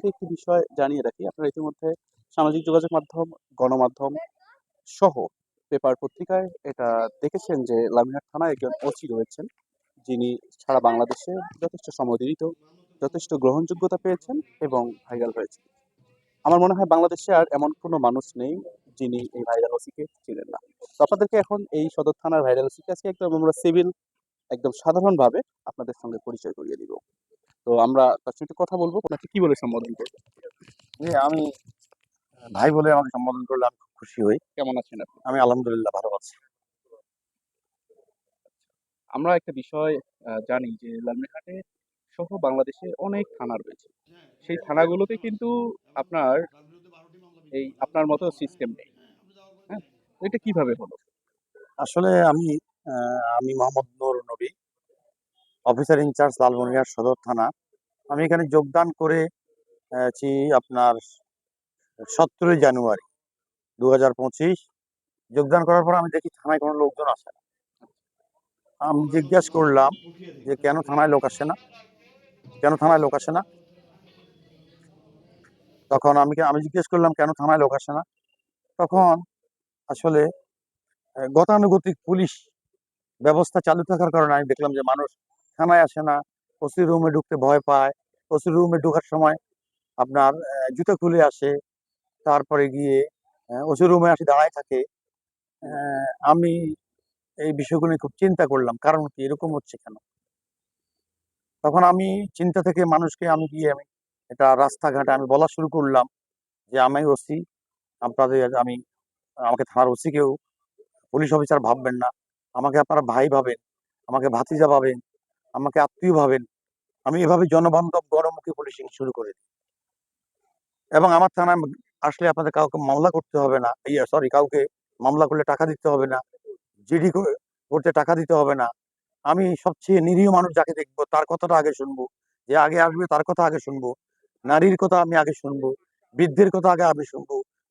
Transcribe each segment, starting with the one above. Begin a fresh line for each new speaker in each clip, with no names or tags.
আপনাদেরকে একটি বিষয় জানিয়ে রাখি। আপনারা ইতিমধ্যে সামাজিক যোগাযোগ মাধ্যম, গণমাধ্যম সহ পেপার পত্রিকায় এটা দেখেছেন যে লামিয়ার থানায় একজন ওসি রয়েছেন। যিনি সারা বাংলাদেশে যথেষ্ট সমাদৃত, যথেষ্ট গ্রহণযোগ্যতা পেয়েছেন এবং ভাইরাল হয়েছেন। আমার মনে হয় বাংলাদেশে আর এমন কোনো মানুষ নেই যিনি এই ভাইরাল ওসিকে চিনেন না। তো আপনাদেরকে এখন এই সদর থানার ভাইরাল ওসিকে আজকে একদম আমরা সিভিল একদম সাধারণভাবে আপনাদের সঙ্গে পরিচয় করিয়ে দিব। তো আমরা তার সাথে কথা বলব আপনাকে কি বলে সম্বোধন করব
আমি ভাই বলে আমাকে সম্বোধন করলে আমি খুব খুশি হই।
কেমন আছেন আপনি?
আমি আলহামদুলিল্লাহ ভালো আছি।
আমরা একটা বিষয় জানি যে লালমনিরহাটে সহ বাংলাদেশে অনেক থানা রয়েছে। সেই থানাগুলোতে কিন্তু আপনার এই আপনার মতো সিস্টেম নেই। হ্যাঁ? এটা কীভাবে হলো?
আসলে আমি আমি মোহাম্মদ নূর নবী। অফিসার ইনচার্জ লালমনিরহাট সদর থানা। আমি এখানে যোগদান করে আছি আপনার ১৭ই জানুয়ারি ২০২৫ যোগদান করার পর আমি দেখি থানায় কোনো লোকজন আসে না। আমি জিজ্ঞেস করলাম যে, "কেন থানায় লোক আসে না? কেন থানায় লোক আসে না?" তখন আমি আমি জিজ্ঞেস করলাম, "কেন থানায় লোক আসে না?" তখন আসলে গতানুগতিক পুলিশ ব্যবস্থা চালু থাকার কারণে আমি দেখলাম যে মানুষ থানায় আসে না। ওসির রুমে ঢুকতে ভয় পায়। ওসির রুমে ঢোকার সময় আপনার জুতা খুলে আসে। তারপরে গিয়ে ওসির রুমে আসে দাঁড়ায় থাকে। আমি এই বিষয়গুলো খুব চিন্তা করলাম। কারণ কি এরকম হচ্ছে কেন? তখন আমি চিন্তা থেকে মানুষকে আমি গিয়ে আমি এটা রাস্তাঘাটে আমি বলা শুরু করলাম যে, "আমি ওসি। আপনাদের আমি আমাকে থানার ওসি কেউ পুলিশ অফিসার ভাববেন না। আমাকে আপনারা ভাই ভাবেন, আমাকে ভাতিজা ভাবেন, আমাকে আত্মীয় ভাবেন।" আমি এভাবে জনবান্ধব গণমুখী পুলিশিং শুরু করে। এবং আমার থানায় আসলে আপনাদের কাউকে মামলা করতে হবে না। ইয়া সরি কাউকে মামলা করলে টাকা দিতে হবে না। জিডি করতে টাকা দিতে হবে না। আমি সবচেয়ে নিরীহ মানুষ যাকে দেখব, তার কথাটা আগে শুনব। যে আগে আসবে তার কথা আগে শুনব। নারীর কথা আমি আগে শুনব। বৃদ্ধের কথা আগে আমি শুনব।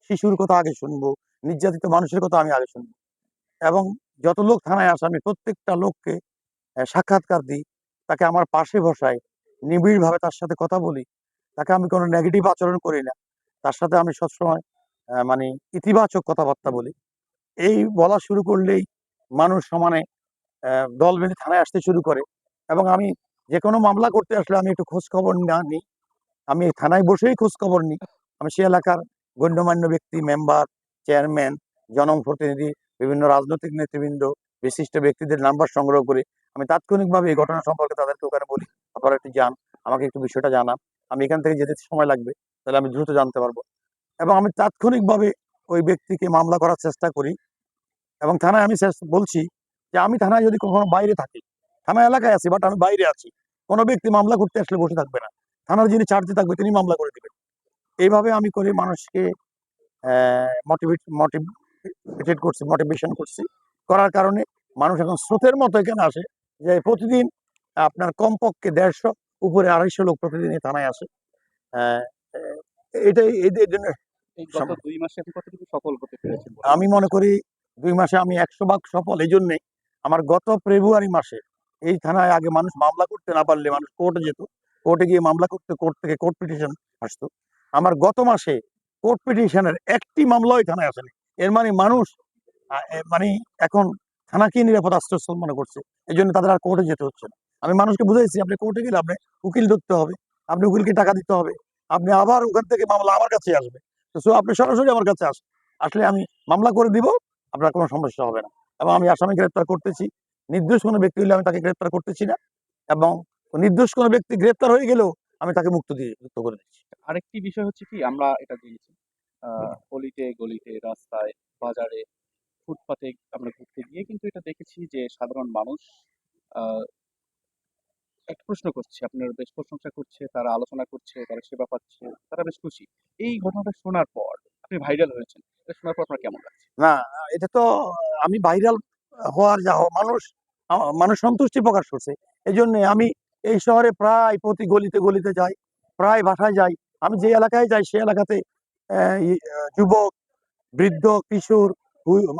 শিশুর কথা আগে শুনব। নির্যাতিত মানুষের কথা আমি আগে শুনব। এবং যত লোক থানায় আসে, আমি প্রত্যেকটা লোককে সাক্ষাৎকার দিই। তাকে আমার পাশে বসাই। নিবিড়ভাবে তার সাথে কথা বলি। তাকে আমি কোনো নেগেটিভ আচরণ করি না। তার সাথে আমি সবসময় মানে ইতিবাচক কথাবার্তা বলি। এই বলা শুরু করলেই মানুষ সমানে দল বেঁধে থানায় আসতে শুরু করে। এবং আমি যেকোনো মামলা করতে আসলে আমি একটু খোঁজখবর না নিই। আমি থানায় বসেই খোঁজখবর নিই। আমি সে এলাকার গণ্যমান্য ব্যক্তি, মেম্বার, চেয়ারম্যান, জনপ্রতিনিধি, বিভিন্ন রাজনৈতিক নেতৃবৃন্দ, বিশিষ্ট ব্যক্তিদের নাম্বার সংগ্রহ করি। আমি তাৎক্ষণিকভাবে এই ঘটনা সম্পর্কে তাদেরকে ওখানে বলি, "আপনারা একটু যান। আমাকে একটু বিষয়টা জানান। আমি এখান থেকে যেতে সময় লাগবে। তাহলে আমি দ্রুত জানতে পারব।" এবং আমি তাৎক্ষণিকভাবে ওই ব্যক্তিকে মামলা করার চেষ্টা করি। এবং থানায় আমি বলছি যে, "আমি থানায় যদি কখনো বাইরে থাকি, থানা এলাকায় আছি বাট আমি বাইরে আছি। কোনো ব্যক্তি মামলা করতে আসলে বসে থাকবে না। থানার যিনি চার্জে থাকবে তিনি মামলা করে দিবেন।" এইভাবে আমি করে মানুষকে মোটিভেট মোটিভেটেড করছি, মোটিভেশন করছি। করার কারণে মানুষ এখন স্রোতের মতো এখানে আসে যে প্রতিদিন আপনার কমপক্ষে ১৫০ উপরে ২৫০ লোক প্রতিদিন এই থানায় আসে। অ্যা এটাই এদের জন্য
এই গত
সম
২ মাসে কতটুকু সফল হতে পেরেছেন
আমি
মনে
করি দুই মাসে আমি ১০০ ভাগ সফল এজন্যেই আমার গত ফেব্রুয়ারি মাসে এই থানায় আগে মানুষ মামলা করতে না পারলে মানুষ কোর্টে যেত। কোর্টে গিয়ে মামলা করতে কোর্ট থেকে কোর্ট পিটিশন আসতো। আমার গত মাসে কোর্ট পিটিশনের একটি মামলাও এই থানায় আসেনি। এর মানে মানুষ মানে এখন থানাকেই নিরাপদ আশ্রয়স্থল মনে করছে। এজন্য তাদের আর কোর্টে যেতে হচ্ছে না। আমি মানুষকে বুঝাইছি, "আপনি কোর্টে গেলে আপনি উকিল ধরতে হবে। আপনি উকিলকে টাকা দিতে হবে। আপনি আবার ওখান থেকে মামলা আমার কাছেই আসবে। সো আপনি সরাসরি আমার কাছে আসেন। আসলে আমি মামলা করে দিব। আপনার কোনো সমস্যা হবে না।" এবং আমি আসামি গ্রেপ্তার করতেছি। নির্দোষ কোনো ব্যক্তি হইলে আমি তাকে গ্রেপ্তার করতেছি না। এবং নির্দোষ কোনো ব্যক্তি গ্রেপ্তার হয়ে গেলেও আমি তাকে মুক্ত দিয়ে মুক্ত করে দিচ্ছি।
আরেকটি বিষয় হচ্ছে কি আমরা এটা। আ অলিতে গলিতে, রাস্তায়, বাজারে, ফুটপাতে আমরা ঘুরতে গিয়ে কিন্তু এটা দেখেছি যে সাধারণ মানুষ একটা প্রশ্ন করছে, আপনার বেশ প্রশংসা করছে, তারা আলোচনা করছে, তারা সেবা পাচ্ছে, তারা বেশ খুশি। এই ঘটনাটা শোনার পর আপনি ভাইরাল হয়েছেন। এটা শোনার পর আপনার কেমন লাগছে?
না, এটা তো আমি ভাইরাল হওয়ার যা মানুষ মানুষ সন্তুষ্টি প্রকাশ করছে। এজন্যে আমি এই শহরে প্রায় প্রতি গলিতে, গলিতে যাই। প্রায় বাসায় যাই। আমি যে এলাকায় যাই সে এলাকাতে যুবক, বৃদ্ধ, কিশোর,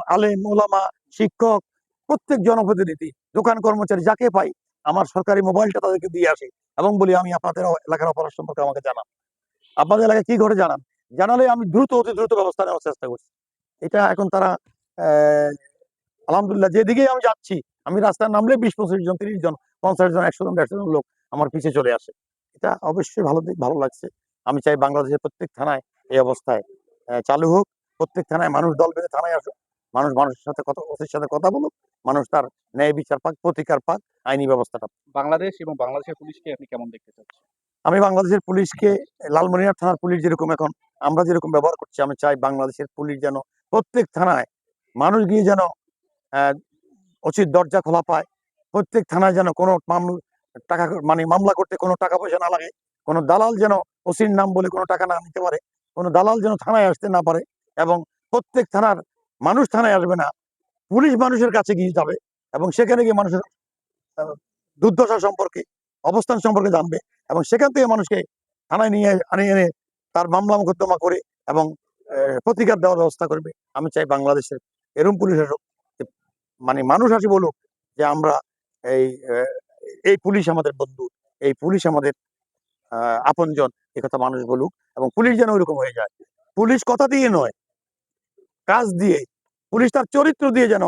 আলেম, ওলামা, শিক্ষক, প্রত্যেক জনপ্রতিনিধি, দোকান কর্মচারী যাকে পাই আমার সরকারি মোবাইলটা তাদেরকে দিয়ে আসি এবং বলি, "আমি আপনাদের এলাকার অপরাধ সম্পর্কে আমাকে জানান।" আপনাদের এলাকায় কি ঘটে জানান? জানালে আমি দ্রুত অতি দ্রুত ব্যবস্থা নেওয়ার চেষ্টা করছি। এটা এখন তারা আলহামদুলিল্লাহ যেদিকেই আমি যাচ্ছি আমি রাস্তায় নামলে বিশ পঁচিশ জন তিরিশ জন পঞ্চাশ জন একশো জন দেড়শো জন লোক আমার পিছিয়ে চলে আসে। এটা অবশ্যই ভালো ভালো লাগছে। আমি চাই বাংলাদেশের প্রত্যেক থানায় এই অবস্থায় চালু হোক। প্রত্যেক থানায় মানুষ দল বেঁধে থানায় আসুক। মানুষ মানুষের সাথে কথা ওসির সাথে কথা বলুক। মানুষ তার ন্যায় বিচার পাক প্রতিকার পাক আইনি ব্যবস্থাটা
বাংলাদেশ এবং বাংলাদেশের পুলিশকে আপনি কেমন দেখতে চাচ্ছেন?
আমি বাংলাদেশের পুলিশকে লালমনিরহাট থানার পুলিশ যেরকম এখন আমরা যেরকম ব্যবহার করছি আমি চাই বাংলাদেশের পুলিশ যেন প্রত্যেক থানায় মানুষ গিয়ে যেন আহ, উচিত দরজা খোলা পায়। প্রত্যেক থানায় যেন কোনো মামলা টাকা মানে মামলা করতে কোনো টাকা পয়সা না লাগে। কোনো দালাল যেন ওসির নাম বলে কোনো টাকা না নিতে পারে। কোনো দালাল যেন থানায় আসতে না পারে। এবং প্রত্যেক থানার মানুষ থানায় আসবে না। পুলিশ মানুষের কাছে গিয়ে যাবে এবং সেখানে গিয়ে মানুষের দুর্দশা সম্পর্কে, অবস্থান সম্পর্কে জানবে এবং সেখান থেকে মানুষকে থানায় নিয়ে, আনিয়ে এনে তার মামলা মোকদ্দমা করে এবং প্রতিকার দেওয়ার ব্যবস্থা করবে। আমি চাই বাংলাদেশের এরম পুলিশ আসুক মানে মানুষ আসে বলুক যে, আমরা এই এই পুলিশ আমাদের বন্ধু, এই পুলিশ আমাদের আপনজন কথা মানুষ বলুক এবং পুলিশ যেন ওইরকম হয়ে যায়। পুলিশ কথা দিয়ে নয় কাজ দিয়ে, পুলিশ তার চরিত্র দিয়ে যেন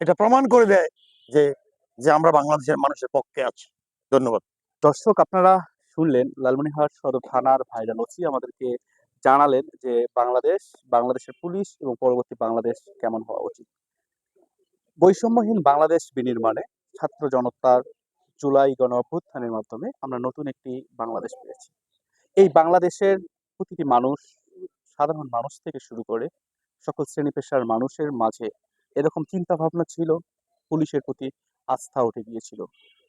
এটা প্রমাণ করে দেয় যে যে আমরা বাংলাদেশের মানুষের পক্ষে আছি। ধন্যবাদ।
দর্শক, আপনারা শুনলেন লালমনিরহাট সদর থানার ভাইরাল ওসি আমাদেরকে জানালেন যে বাংলাদেশ, বাংলাদেশের পুলিশ এবং পরবর্তী বাংলাদেশ কেমন হওয়া উচিত। বৈষম্যহীন বাংলাদেশ বিনির্মাণে ছাত্র জনতার জুলাই গণ অভ্যুত্থানের মাধ্যমে আমরা নতুন একটি বাংলাদেশ পেয়েছি। এই বাংলাদেশের প্রতিটি মানুষ, সাধারণ মানুষ থেকে শুরু করে সকল শ্রেণি পেশার মানুষের মাঝে এরকম চিন্তা ভাবনা ছিল। পুলিশের প্রতি আস্থা উঠে গিয়েছিল।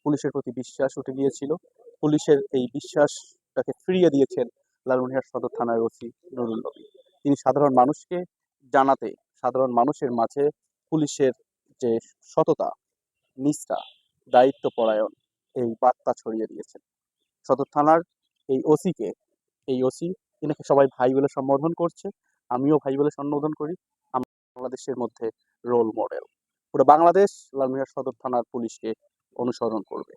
পুলিশের প্রতি বিশ্বাস উঠে গিয়েছিল। পুলিশের এই বিশ্বাসটাকে ফিরিয়ে দিয়েছেন লালমনিরহাট সদর থানার ওসি নুরুল নবী। তিনি সাধারণ মানুষকে জানাতে, সাধারণ মানুষের মাঝে পুলিশের যে সততা, নিষ্ঠা দায়িত্ব পরায়ণ এই বার্তা ছড়িয়ে দিয়েছেন। সদর থানার এই ওসিকে, এই ওসি, এনাকে সবাই ভাই বলে সম্বোধন করছে। আমিও ভাই বলে সম্বোধন করি। বাংলাদেশের মধ্যে রোল মডেল পুরো বাংলাদেশ লালমিনার সদর থানার পুলিশকে অনুসরণ করবে।